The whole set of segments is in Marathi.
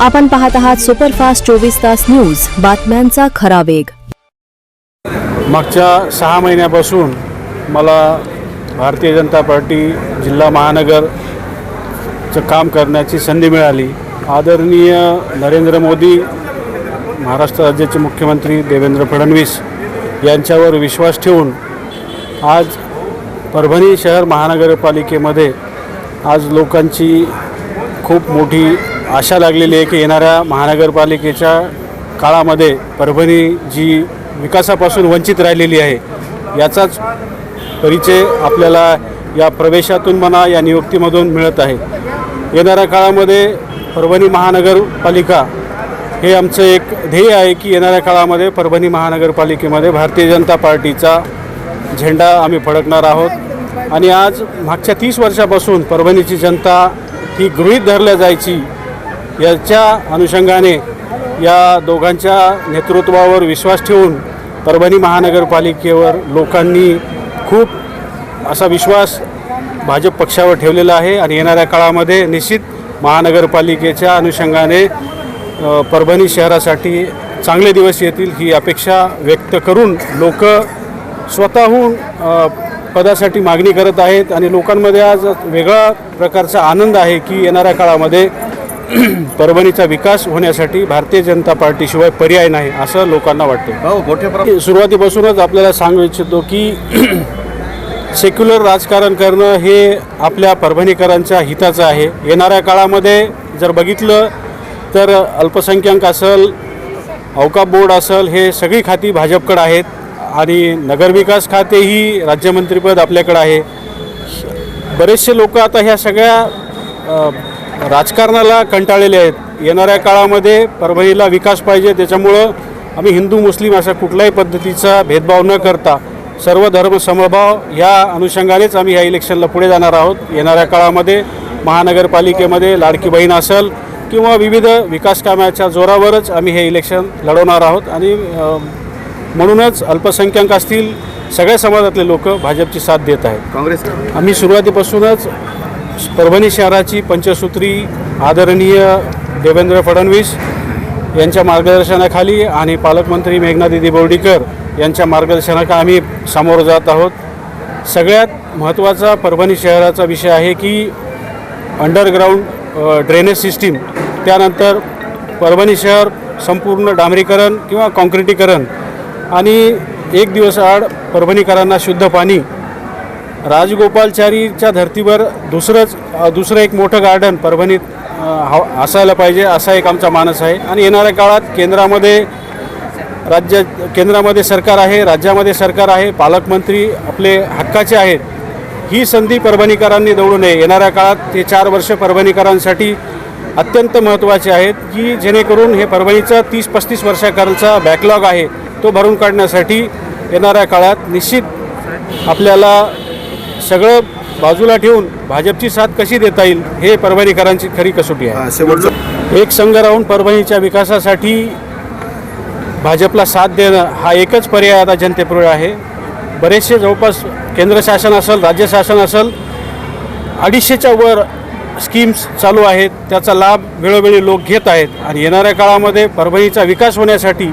आपण पाहत आहात सुपरफास्ट चोवीस तास न्यूज. बातम्यांचा खरा वेग. मागच्या सहा महिन्यापासून मला भारतीय जनता पार्टी जिल्हा महानगरचं काम करण्याची संधी मिळाली. आदरणीय नरेंद्र मोदी महाराष्ट्र राज्याचे मुख्यमंत्री देवेंद्र फडणवीस यांच्यावर विश्वास ठेवून आज परभणी शहर महानगरपालिकेमध्ये आज लोकांची खूप मोठी आशा लागलेली आहे की येणाऱ्या महानगरपालिकेच्या काळामध्ये परभणी जी विकासापासून वंचित राहिलेली आहे याचाच परिचय आपल्याला या प्रवेशातून म्हणा या नियुक्तीमधून मिळत आहे. येणाऱ्या काळामध्ये परभणी महानगरपालिका हे आमचं एक ध्येय आहे की येणाऱ्या काळामध्ये परभणी महानगरपालिकेमध्ये भारतीय जनता पार्टीचा झेंडा आम्ही फडकणार आहोत. आणि आज मागच्या तीस वर्षापासून परभणीची जनता ही गृहीत धरल्या जायची याच्या अनुषंगाने या दोघांच्या नेतृत्वावर विश्वास ठेवून परभणी महानगरपालिकेवर लोकांनी खूप असा विश्वास भाजप पक्षावर ठेवलेला आहे आणि येणाऱ्या काळामध्ये निश्चित महानगरपालिकेच्या अनुषंगाने परभणी शहरासाठी चांगले दिवस येतील ही अपेक्षा व्यक्त करून लोक स्वतःहून पदासाठी मागणी करत आहेत आणि लोकांमध्ये आज वेगळा प्रकारचा आनंद आहे की येणाऱ्या काळामध्ये परभणीचा विकास होण्यासाठी भारतीय जनता पार्टीशिवाय पर्याय नाही असं लोकांना वाटते हो सुरुवातीपासूनच आपल्याला सांगू इच्छितो की सेक्युलर राजकारण करणं हे आपल्या परभणीकरांच्या हिताचं आहे. येणाऱ्या काळामध्ये जर बघितलं तर अल्पसंख्याक असेल अवकाप बोर्ड असेल हे सगळी खाती भाजपकडे आहेत आणि नगरविकास खातेही राज्यमंत्रीपद आपल्याकडे आहे. बरेचसे लोक आता ह्या सगळ्या राजकारणाला कंटाळलेले आहेत. येणाऱ्या काळामध्ये परभणीला विकास पाहिजे त्याच्यामुळं आम्ही हिंदू मुस्लिम अशा कुठल्याही पद्धतीचा भेदभाव न करता सर्व धर्म समभाव ह्या अनुषंगानेच आम्ही ह्या इलेक्शनला पुढे जाणार आहोत. येणाऱ्या काळामध्ये महानगरपालिकेमध्ये लाडकी बहीण असेल किंवा विविध विकास कामाच्या जोरावरच आम्ही हे इलेक्शन लढवणार आहोत. आणि म्हणूनच अल्पसंख्याक असतील सगळ्या समाजातले लोक भाजपची साथ देत आहेत. काँग्रेस आम्ही सुरुवातीपासूनच परभणी शहराची पंचसूत्री आदरणीय देवेंद्र फडणवीस यांच्या मार्गदर्शनाखाली आणि पालकमंत्री मेघनादिदी बोर्डीकर यांच्या मार्गदर्शनाखाली आम्ही सामोरं जात आहोत. सगळ्यात महत्त्वाचा परभणी शहराचा विषय आहे की अंडरग्राऊंड ड्रेनेज सिस्टीम त्यानंतर परभणी शहर संपूर्ण डांबरीकरण किंवा कॉन्क्रिटीकरण आणि एक दिवस आड परभणीकरांना शुद्ध पाणी राजगोपालचारीच्या धर्तीवर दुसरंच दुसरं एक मोठं गार्डन परभणीत असायला पाहिजे असा एक आमचा मानस आहे. आणि येणाऱ्या काळात केंद्रामध्ये राज्य केंद्रामध्ये सरकार आहे राज्यामध्ये सरकार आहे पालकमंत्री आपले हक्काचे आहेत ही संधी परभणीकरांनी दौडू नये. येणाऱ्या काळात ते चार वर्ष परभणीकरांसाठी अत्यंत महत्त्वाचे आहेत की जेणेकरून हे परभणीचा तीस पस्तीस वर्षाकरचा बॅकलॉग आहे तो भरून काढण्यासाठी येणाऱ्या काळात निश्चित आपल्याला सगळं बाजूला ठेवून भाजपची साथ कशी देता येईल हे परभणीकरांची खरी कसोटी आहे. एक संघ राहून परभणीच्या विकासासाठी भाजपला साथ देणं हा एकच पर्याय आता जनतेपुढे आहे. बरेचसे जवळपास केंद्र शासन असेल राज्य शासन असेल अडीचशेच्या वर स्कीम्स चालू आहेत. त्याचा लाभ वेळोवेळी लोक घेत आहेत. आणि येणाऱ्या काळामध्ये परभणीचा विकास होण्यासाठी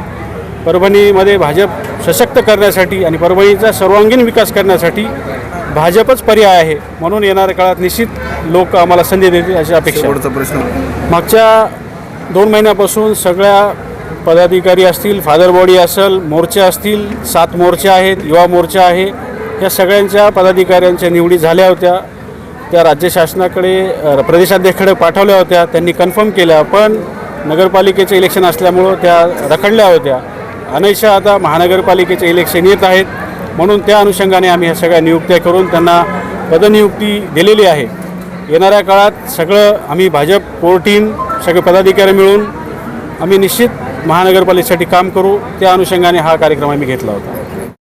परभणीमध्ये भाजप सशक्त करण्यासाठी आणि परभणीचा सर्वांगीण विकास करण्यासाठी भाजपच पर्याय आहे म्हणून येणाऱ्या काळात निश्चित लोक आम्हाला संधी देतील अशी अपेक्षा. शेवटचा प्रश्न. मागच्या दोन महिन्यापासून सगळ्या पदाधिकारी असतील फादर बॉडी असेल मोर्चे असतील सात मोर्चे आहेत युवा मोर्चा आहे या सगळ्यांच्या पदाधिकाऱ्यांच्या निवडी झाल्या होत्या. त्या राज्य शासनाकडे प्रदेशाध्यक्षकडे पाठवल्या होत्या. त्यांनी कन्फर्म केल्या पण नगरपालिकेचे इलेक्शन असल्यामुळं त्या रखडल्या होत्या. अनेकशा आता महानगरपालिकेचे इलेक्शन येत आहेत. म्हणून त्या अनुषंगाने आम्ही ह्या सगळ्या नियुक्त्या करून त्यांना पदनियुक्ती दिलेली आहे. येणाऱ्या काळात सगळं आम्ही भाजप कोर टीम सगळे पदाधिकारी मिळून आम्ही निश्चित महानगरपालिकेसाठी काम करू. त्या अनुषंगाने हा कार्यक्रम आम्ही घेतला होता.